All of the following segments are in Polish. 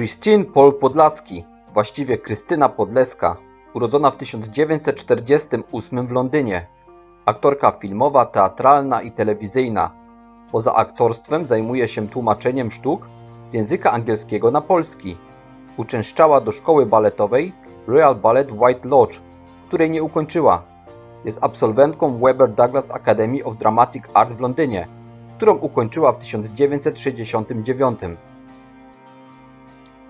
Christine Paul Podlaski, właściwie Krystyna Podleska, urodzona w 1948 w Londynie. Aktorka filmowa, teatralna i telewizyjna. Poza aktorstwem zajmuje się tłumaczeniem sztuk z języka angielskiego na polski. Uczęszczała do szkoły baletowej Royal Ballet White Lodge, której nie ukończyła. Jest absolwentką Webber Douglas Academy of Dramatic Art w Londynie, którą ukończyła w 1969.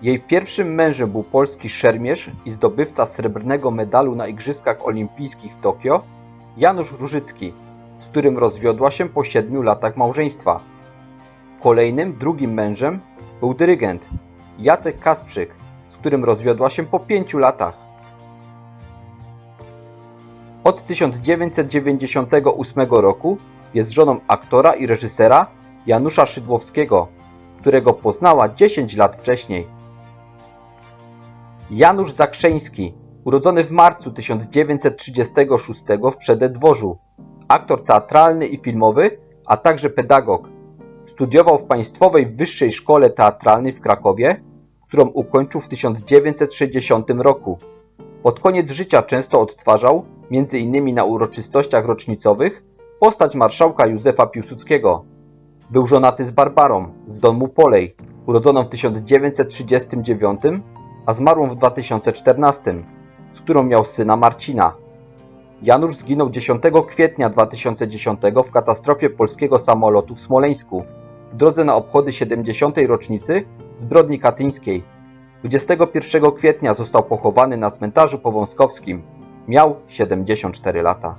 Jej pierwszym mężem był polski szermierz i zdobywca srebrnego medalu na Igrzyskach Olimpijskich w Tokio, Janusz Różycki, z którym rozwiodła się po siedmiu latach małżeństwa. Kolejnym, drugim mężem był dyrygent Jacek Kasprzyk, z którym rozwiodła się po pięciu latach. Od 1998 roku jest żoną aktora i reżysera Janusza Szydłowskiego, którego poznała 10 lat wcześniej. Janusz Zakrzeński, urodzony w marcu 1936 w Przededworzu, aktor teatralny i filmowy, a także pedagog. Studiował w Państwowej Wyższej Szkole Teatralnej w Krakowie, którą ukończył w 1960 roku. Pod koniec życia często odtwarzał, m.in. na uroczystościach rocznicowych, postać marszałka Józefa Piłsudskiego. Był żonaty z Barbarą z domu Polej, urodzoną w 1939, a zmarłą w 2014, z którą miał syna Marcina. Janusz zginął 10 kwietnia 2010 w katastrofie polskiego samolotu w Smoleńsku w drodze na obchody 70. rocznicy zbrodni katyńskiej. 21 kwietnia został pochowany na cmentarzu powązkowskim. Miał 74 lata.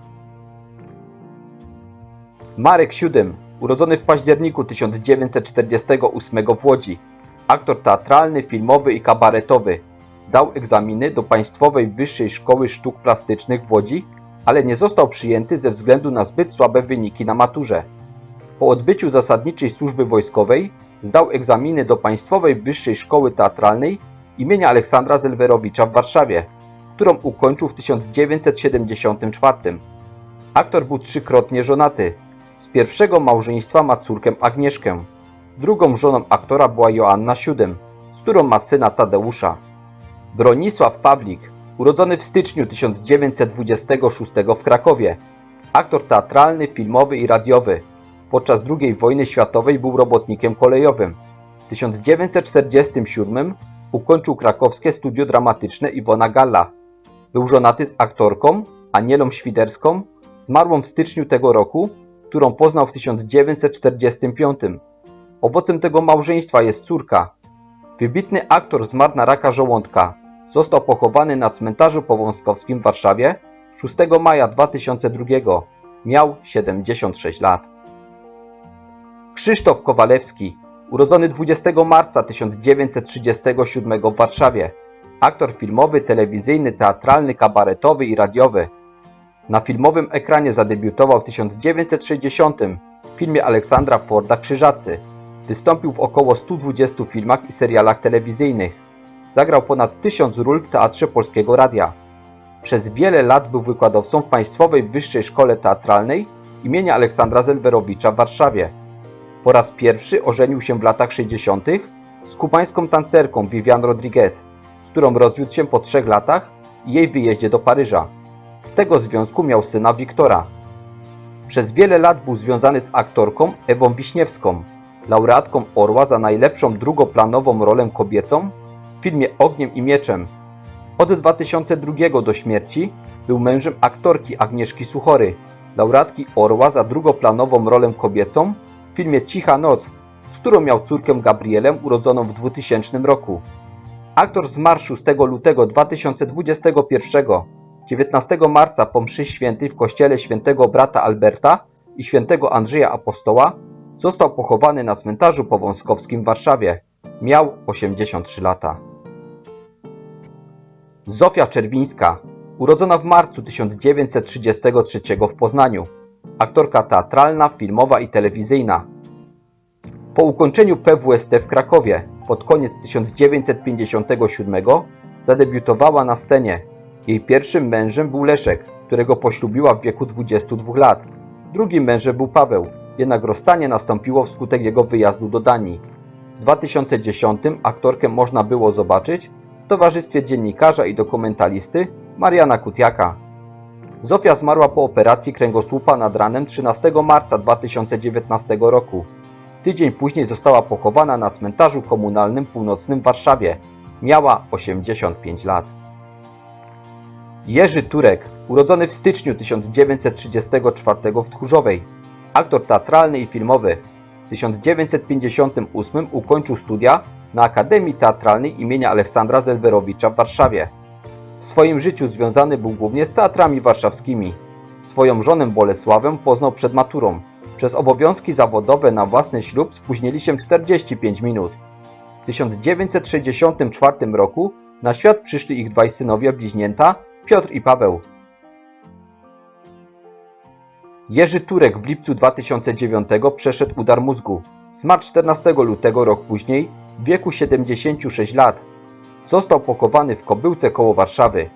Marek Siódym, urodzony w październiku 1948 w Łodzi. Aktor teatralny, filmowy i kabaretowy. Zdał egzaminy do Państwowej Wyższej Szkoły Sztuk Plastycznych w Łodzi, ale nie został przyjęty ze względu na zbyt słabe wyniki na maturze. Po odbyciu zasadniczej służby wojskowej zdał egzaminy do Państwowej Wyższej Szkoły Teatralnej imienia Aleksandra Zelwerowicza w Warszawie, którą ukończył w 1974. Aktor był trzykrotnie żonaty. Z pierwszego małżeństwa ma córkę Agnieszkę. Drugą żoną aktora była Joanna Siódem, z którą ma syna Tadeusza. Bronisław Pawlik, urodzony w styczniu 1926 w Krakowie. Aktor teatralny, filmowy i radiowy. Podczas II wojny światowej był robotnikiem kolejowym. W 1947 ukończył krakowskie studio dramatyczne Iwona Galla. Był żonaty z aktorką Anielą Świderską, zmarłą w styczniu tego roku, którą poznał w 1945. Owocem tego małżeństwa jest córka. Wybitny aktor zmarł na raka żołądka. Został pochowany na cmentarzu powązkowskim w Warszawie 6 maja 2002. Miał 76 lat. Krzysztof Kowalewski, urodzony 20 marca 1937 w Warszawie. Aktor filmowy, telewizyjny, teatralny, kabaretowy i radiowy. Na filmowym ekranie zadebiutował w 1960 w filmie Aleksandra Forda Krzyżacy. Wystąpił w około 120 filmach i serialach telewizyjnych. Zagrał ponad 1000 ról w Teatrze Polskiego Radia. Przez wiele lat był wykładowcą w Państwowej Wyższej Szkole Teatralnej imienia Aleksandra Zelwerowicza w Warszawie. Po raz pierwszy ożenił się w latach 60. z kubańską tancerką Vivian Rodriguez, z którą rozwiódł się po trzech latach i jej wyjeździe do Paryża. Z tego związku miał syna Wiktora. Przez wiele lat był związany z aktorką Ewą Wiśniewską, laureatką Orła za najlepszą drugoplanową rolę kobiecą w filmie Ogniem i Mieczem. Od 2002 do śmierci był mężem aktorki Agnieszki Suchory, laureatki Orła za drugoplanową rolę kobiecą w filmie Cicha Noc, z którą miał córkę Gabrielę urodzoną w 2000 roku. Aktor zmarł 6 lutego 2021, 19 marca po mszy świętej w kościele świętego brata Alberta i świętego Andrzeja Apostoła został pochowany na cmentarzu powązkowskim w Warszawie. Miał 83 lata. Zofia Czerwińska, urodzona w marcu 1933 w Poznaniu. Aktorka teatralna, filmowa i telewizyjna. Po ukończeniu PWST w Krakowie pod koniec 1957 zadebiutowała na scenie. Jej pierwszym mężem był Leszek, którego poślubiła w wieku 22 lat. Drugim mężem był Paweł, jednak rozstanie nastąpiło wskutek jego wyjazdu do Danii. W 2010 aktorkę można było zobaczyć w towarzystwie dziennikarza i dokumentalisty Mariana Kutiaka. Zofia zmarła po operacji kręgosłupa nad ranem 13 marca 2019 roku. Tydzień później została pochowana na cmentarzu komunalnym północnym w Warszawie. Miała 85 lat. Jerzy Turek, urodzony w styczniu 1934 w Tchórzowej, aktor teatralny i filmowy. W 1958 ukończył studia na Akademii Teatralnej imienia Aleksandra Zelwerowicza w Warszawie. W swoim życiu związany był głównie z teatrami warszawskimi. Swoją żonę Bolesławę poznał przed maturą. Przez obowiązki zawodowe na własny ślub spóźnili się 45 minut. W 1964 roku na świat przyszli ich dwaj synowie bliźnięta, Piotr i Paweł. Jerzy Turek w lipcu 2009 przeszedł udar mózgu. Zmarł 14 lutego rok później, w wieku 76 lat. Został pokowany w Kobyłce koło Warszawy.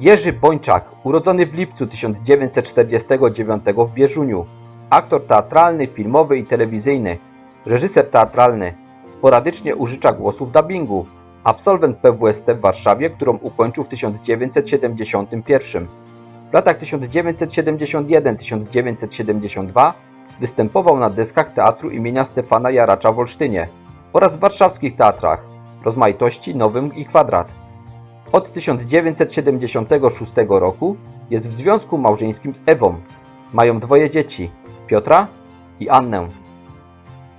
Jerzy Bończak, urodzony w lipcu 1949 w Bieżuniu. Aktor teatralny, filmowy i telewizyjny. Reżyser teatralny. Sporadycznie użycza głosu w dubbingu. Absolwent PWST w Warszawie, którą ukończył w 1971. W latach 1971-1972 występował na deskach teatru imienia Stefana Jaracza w Olsztynie oraz w warszawskich teatrach Rozmaitości, Nowym i Kwadrat. Od 1976 roku jest w związku małżeńskim z Ewą. Mają dwoje dzieci, Piotra i Annę.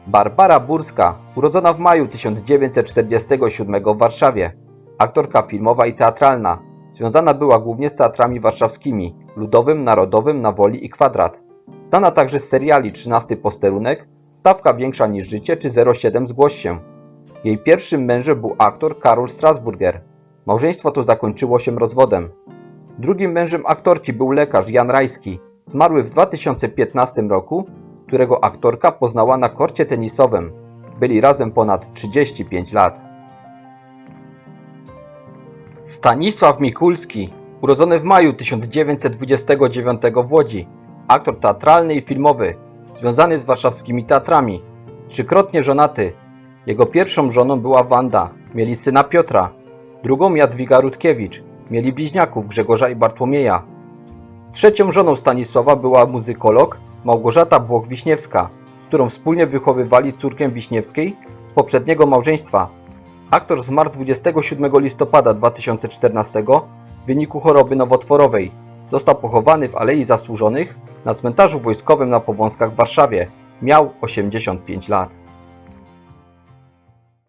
Barbara Burska, urodzona w maju 1947 w Warszawie, aktorka filmowa i teatralna. Związana była głównie z teatrami warszawskimi, Ludowym, Narodowym, Na Woli i Kwadrat. Znana także z seriali 13 Posterunek, Stawka większa niż życie czy 07 Zgłoś się. Jej pierwszym mężem był aktor Karol Strasburger. Małżeństwo to zakończyło się rozwodem. Drugim mężem aktorki był lekarz Jan Rajski, zmarły w 2015 roku, którego aktorka poznała na korcie tenisowym. Byli razem ponad 35 lat. Stanisław Mikulski, urodzony w maju 1929 w Łodzi, aktor teatralny i filmowy, związany z warszawskimi teatrami, trzykrotnie żonaty. Jego pierwszą żoną była Wanda, mieli syna Piotra, drugą Jadwiga Rutkiewicz, mieli bliźniaków Grzegorza i Bartłomieja. Trzecią żoną Stanisława była muzykolog Małgorzata Błoch-Wiśniewska, z którą wspólnie wychowywali córkę Wiśniewskiej z poprzedniego małżeństwa. Aktor zmarł 27 listopada 2014 w wyniku choroby nowotworowej. Został pochowany w Alei Zasłużonych na cmentarzu wojskowym na Powązkach w Warszawie. Miał 85 lat.